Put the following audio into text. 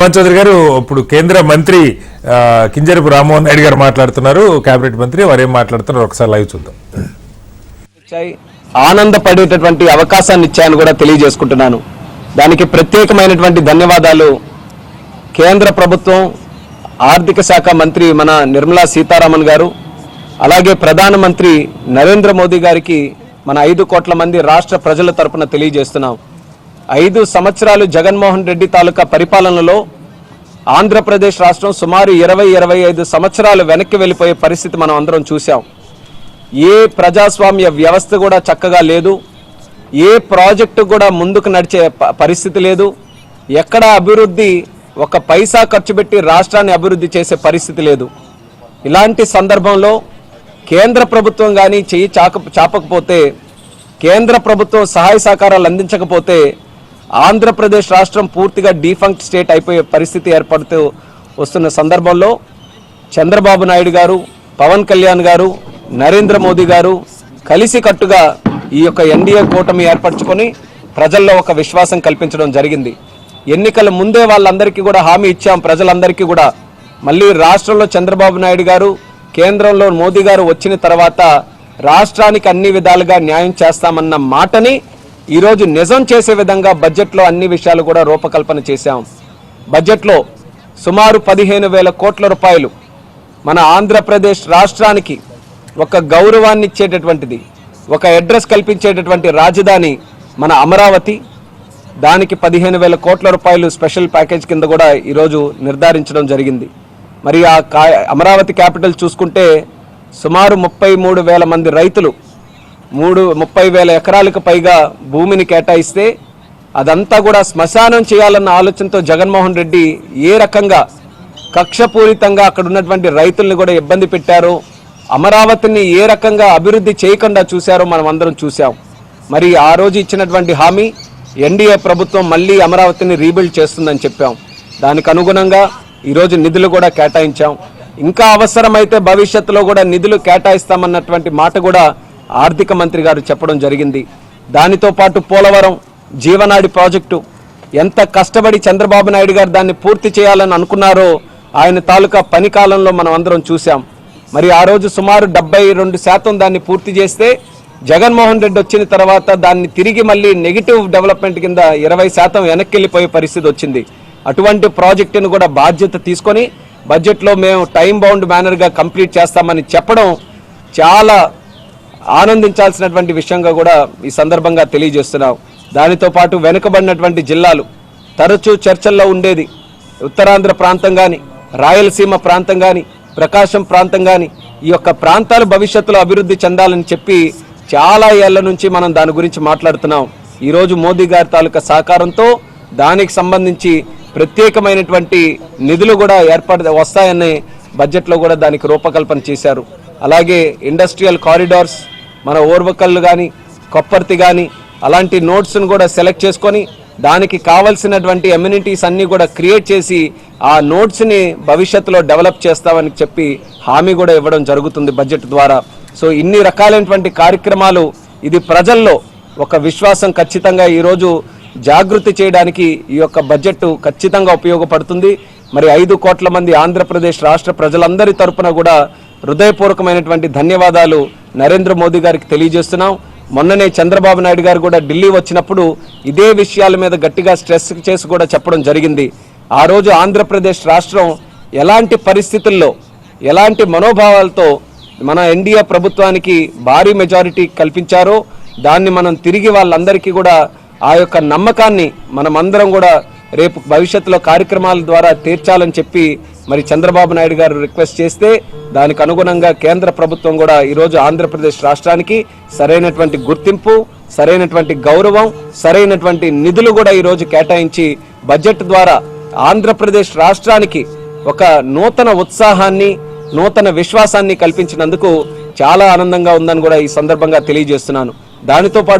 పవన్ చౌదరి గారు ఇప్పుడు కేంద్ర మంత్రి కింజరపు రామ్మోహన్ నాయుడు గారు మాట్లాడుతున్నారు. కేబినెట్ మంత్రి వారు ఏం మాట్లాడుతున్నారు ఒకసారి లైవ్ చూద్దాం. ఆనందపడేటటువంటి అవకాశాన్ని ఇచ్చాయని కూడా తెలియజేసుకుంటున్నాను. దానికి ప్రత్యేకమైనటువంటి ధన్యవాదాలు. కేంద్ర ప్రభుత్వం ఆర్థిక శాఖ మంత్రి మన నిర్మలా సీతారామన్ గారు అలాగే ప్రధానమంత్రి నరేంద్ర మోదీ గారికి మన ఐదు కోట్ల మంది రాష్ట్ర ప్రజల తరపున తెలియజేస్తున్నాం. ఐదు సంవత్సరాలు జగన్మోహన్ రెడ్డి తాలూకా పరిపాలనలో ఆంధ్రప్రదేశ్ రాష్ట్రం సుమారు ఇరవై ఇరవై ఐదు సంవత్సరాలు వెనక్కి వెళ్ళిపోయే పరిస్థితి మనం అందరం చూసాం ఏ ప్రజాస్వామ్య వ్యవస్థ కూడా చక్కగా లేదు. ఏ ప్రాజెక్టు కూడా ముందుకు నడిచే పరిస్థితి లేదు. ఎక్కడ అభివృద్ధి ఒక పైసా ఖర్చు పెట్టి రాష్ట్రాన్ని అభివృద్ధి చేసే పరిస్థితి లేదు. ఇలాంటి సందర్భంలో కేంద్ర ప్రభుత్వం కానీ చెయ్యి చాక చాపకపోతే కేంద్ర ప్రభుత్వం సహాయ సహకారాలు అందించకపోతే ఆంధ్రప్రదేశ్ రాష్ట్రం పూర్తిగా డీఫంక్ట్ స్టేట్ అయిపోయే పరిస్థితి ఏర్పడుతూ వస్తున్న సందర్భంలో చంద్రబాబు నాయుడు గారు పవన్ కళ్యాణ్ గారు నరేంద్ర మోదీ గారు కలిసి కట్టుగా ఈ యొక్క ఎన్డీఏ కూటమి ఏర్పరచుకొని ప్రజల్లో ఒక విశ్వాసం కల్పించడం జరిగింది. ఎన్నికల ముందే వాళ్ళందరికీ కూడా హామీ ఇచ్చాం. ప్రజలందరికీ కూడా మళ్ళీ రాష్ట్రంలో చంద్రబాబు నాయుడు గారు కేంద్రంలో మోదీ గారు వచ్చిన తర్వాత రాష్ట్రానికి అన్ని విధాలుగా న్యాయం చేస్తామన్న మాటని ఈరోజు నిజం చేసే విధంగా బడ్జెట్లో అన్ని విషయాలు కూడా రూపకల్పన చేశాం. బడ్జెట్లో సుమారు పదిహేను వేల కోట్ల రూపాయలు మన ఆంధ్రప్రదేశ్ రాష్ట్రానికి ఒక గౌరవాన్ని ఇచ్చేటటువంటిది ఒక అడ్రస్ కల్పించేటటువంటి రాజధాని మన అమరావతి. దానికి పదిహేను వేల కోట్ల రూపాయలు స్పెషల్ ప్యాకేజ్ కింద కూడా ఈరోజు నిర్ధారించడం జరిగింది. మరి ఆ కా అమరావతి క్యాపిటల్ చూసుకుంటే సుమారు ముప్పై మూడు వేల మంది రైతులు మూడు ముప్పై వేల ఎకరాలకు పైగా భూమిని కేటాయిస్తే అదంతా కూడా శ్మశానం చేయాలన్న ఆలోచనతో జగన్మోహన్ రెడ్డి ఏ రకంగా కక్షపూరితంగా అక్కడ ఉన్నటువంటి రైతుల్ని కూడా ఇబ్బంది పెట్టారో అమరావతిని ఏ రకంగా అభివృద్ధి చేయకుండా చూశారో మనం అందరం చూసాం మరి ఆ రోజు ఇచ్చినటువంటి హామీ ఎన్డీఏ ప్రభుత్వం మళ్ళీ అమరావతిని రీబిల్డ్ చేస్తుందని చెప్పాం. దానికి అనుగుణంగా ఈరోజు నిధులు కూడా కేటాయించాం. ఇంకా అవసరమైతే భవిష్యత్తులో కూడా నిధులు కేటాయిస్తామన్నటువంటి మాట కూడా ఆర్థిక మంత్రి గారు చెప్పడం జరిగింది. దానితో పాటు పోలవరం జీవనాడి ప్రాజెక్టు ఎంత కష్టపడి చంద్రబాబు నాయుడు గారు దాన్ని పూర్తి చేయాలని అనుకున్నారో ఆయన తాలూకా పని కాలంలో మనం అందరం చూసాం మరి ఆ రోజు సుమారు డెబ్బై రెండు శాతం దాన్ని పూర్తి చేస్తే జగన్మోహన్ రెడ్డి వచ్చిన తర్వాత దాన్ని తిరిగి మళ్ళీ నెగిటివ్ డెవలప్మెంట్ కింద ఇరవై శాతం వెనక్కి వెళ్ళిపోయే పరిస్థితి వచ్చింది. అటువంటి ప్రాజెక్టును కూడా బాధ్యత తీసుకొని బడ్జెట్లో మేము టైం బౌండ్ మేనర్గా కంప్లీట్ చేస్తామని చెప్పడం చాలా ఆనందించాల్సినటువంటి విషయంగా కూడా ఈ సందర్భంగా తెలియజేస్తున్నాం. దానితో పాటు వెనుకబడినటువంటి జిల్లాలు తరచూ చర్చల్లో ఉండేది ఉత్తరాంధ్ర ప్రాంతం కానీ రాయలసీమ ప్రాంతం కానీ ప్రకాశం ప్రాంతం కానీ ఈ యొక్క ప్రాంతాలు భవిష్యత్తులో అభివృద్ధి చెందాలని చెప్పి చాలా ఏళ్ళ నుంచి మనం దాని గురించి మాట్లాడుతున్నాం. ఈరోజు మోదీ గారి తాలూకా సహకారంతో దానికి సంబంధించి ప్రత్యేకమైనటువంటి నిధులు కూడా ఏర్పడ వస్తాయని బడ్జెట్లో కూడా దానికి రూపకల్పన చేశారు. అలాగే ఇండస్ట్రియల్ కారిడార్స్ మన ఓర్వకల్లు కానీ కొప్పర్తి కానీ అలాంటి నోట్స్ను కూడా సెలెక్ట్ చేసుకొని దానికి కావలసినటువంటి ఎమ్యూనిటీస్ అన్నీ కూడా క్రియేట్ చేసి ఆ నోట్స్ని భవిష్యత్తులో డెవలప్ చేస్తామని చెప్పి హామీ కూడా ఇవ్వడం జరుగుతుంది బడ్జెట్ ద్వారా. సో ఇన్ని రకాలైనటువంటి కార్యక్రమాలు ఇది ప్రజల్లో ఒక విశ్వాసం ఖచ్చితంగా ఈరోజు జాగృతి చేయడానికి ఈ యొక్క బడ్జెట్ ఖచ్చితంగా ఉపయోగపడుతుంది. మరి ఐదు కోట్ల మంది ఆంధ్రప్రదేశ్ రాష్ట్ర ప్రజలందరి తరపున కూడా హృదయపూర్వకమైనటువంటి ధన్యవాదాలు. నరేంద్ర మోదీ గారికి తెలియజేస్తున్నాం. మొన్ననే చంద్రబాబు నాయుడు గారు కూడా ఢిల్లీ వచ్చినప్పుడు ఇదే విషయాల మీద గట్టిగా స్ట్రెస్ చేసి కూడా చెప్పడం జరిగింది. ఆ రోజు ఆంధ్రప్రదేశ్ రాష్ట్రం ఎలాంటి పరిస్థితుల్లో ఎలాంటి మనోభావాలతో మన ఎన్డీఏ ప్రభుత్వానికి భారీ మెజారిటీ కల్పించారో దాన్ని మనం తిరిగి వాళ్ళందరికీ కూడా ఆ యొక్క నమ్మకాన్ని మనమందరం కూడా రేపు భవిష్యత్తులో కార్యక్రమాల ద్వారా తీర్చాలని చెప్పి మరి చంద్రబాబు నాయుడు గారు రిక్వెస్ట్ చేస్తే దానికి అనుగుణంగా కేంద్ర ప్రభుత్వం కూడా ఈరోజు ఆంధ్రప్రదేశ్ రాష్ట్రానికి సరైనటువంటి గుర్తింపు సరైనటువంటి గౌరవం సరైనటువంటి నిధులు కూడా ఈరోజు కేటాయించి బడ్జెట్ ద్వారా ఆంధ్రప్రదేశ్ రాష్ట్రానికి ఒక నూతన ఉత్సాహాన్ని నూతన విశ్వాసాన్ని కల్పించినందుకు చాలా ఆనందంగా ఉందని కూడా ఈ సందర్భంగా తెలియజేస్తున్నాను. దానితో పాటు